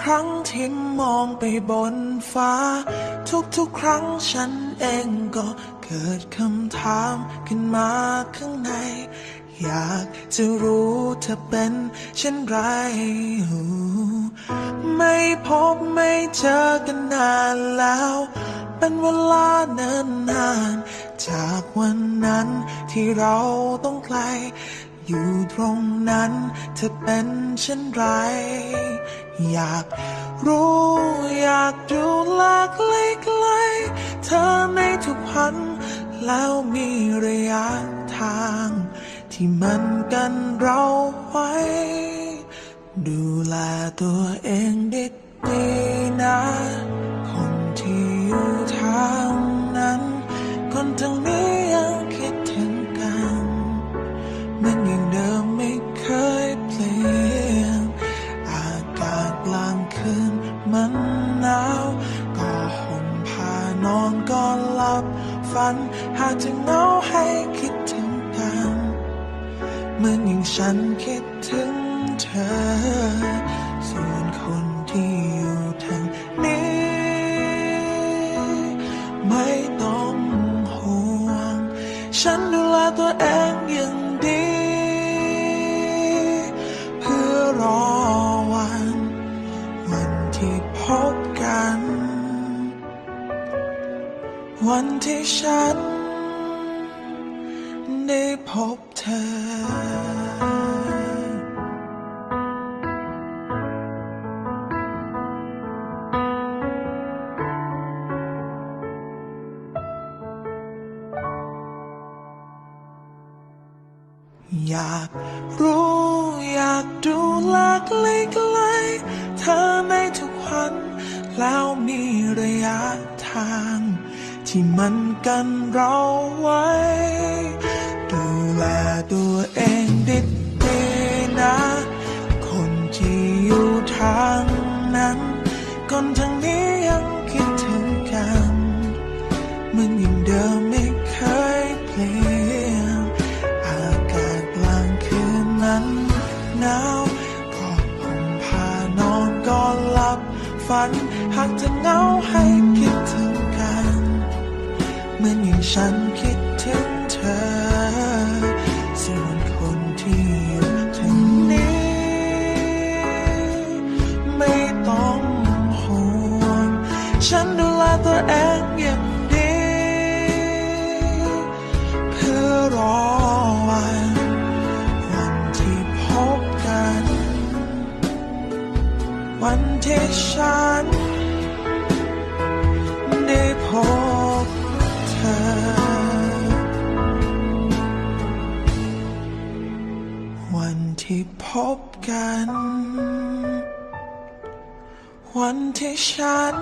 ครั้งที่มองไปบนฟ้า ทุกๆครั้งฉันเองก็เกิดคำถามขึ้นมาข้างใน อยากจะรู้เธอเป็นเช่นไร ไม่พบไม่เจอกันนานแล้ว เป็นเวลาเนิ่นนาน จากวันนั้นที่เราต้องไกล อยู่ตรงนั้นเธอเป็นเช่นไร อยากรู้อยากดูแลใกล้ๆเธอในทุกพันแล้วมีระยะทาง ที่มันกันเราไว้ ดูแลตัวเอง หลับฝัน หากจะเหงาให้คิดถึงกันเหมือนอย่างฉันคิดถึงเธอ ส่วนคนที่อยู่ทางนี้ ไม่ต้องห่วง ฉันดูแลตัวเองอย่างดี ที่ฉัน ได้พบเธออยากรู้อยากดูแลใกล้ๆเธอในทุกวัน แล้วมีระยะทาง ที่มันกันเราไว้ ดูแลตัวเองดีดีๆนะ คนที่อยู่ทางนั้น คนทางนี้ยังคิดถึงกันมันยังเดิมไม่เคยเปลี่ยนอากาศกลางคืนนั้นหนาวก็ห่มผ้านอนก็หลับฝันหากจะเหงาให้คิด มือนอย่างฉันคิดถึงเธอ ส่วนคนที่อยู่ทางนี้ ไม่ต้องห่วง ฉันดูแลตัวเองอย่างดี เพื่อรอวัน วันที่พบกัน วันที่ฉัน วันที่พบกัน วันที่ฉัน